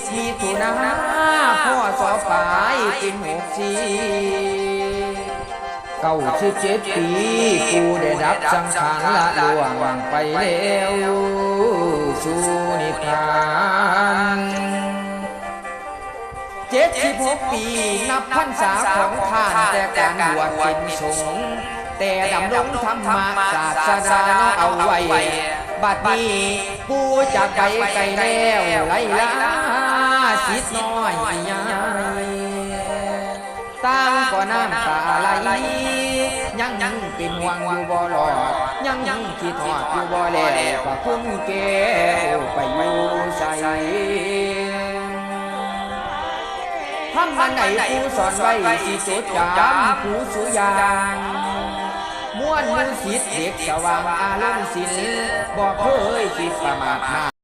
บมีถุนาพ่อสอปลายเป็นหกสี่เก้าสิบเจ็ดปี กูได้รับสังขารละล่วงไปแล้วสู่นิพพานเจ็ดสิบหกปีนับพรรษาของท่านแต่การบวชเป็นสงฆ์แต่ดำรงธรรมศาสดาเนาเอาไว้ บัดนี้ปูจากไปไกลแล้วไรล่ลา สิทธิ์น้อยใหญ่ตั้งก็น้ำตาไหลยังยังเป็นห่วงอยู่บ่หลอดยังยังคิดทอดอยู่บ่แล้วว่าคุณแก้วไปอยู่ใส่ทำมันไหนผู้สอนไว้สิจดจำผู้สุยางม้วนมุนสิทธิ์เด็กสว่างอารมณ์ศิลบอกเคยคิดประมาทมา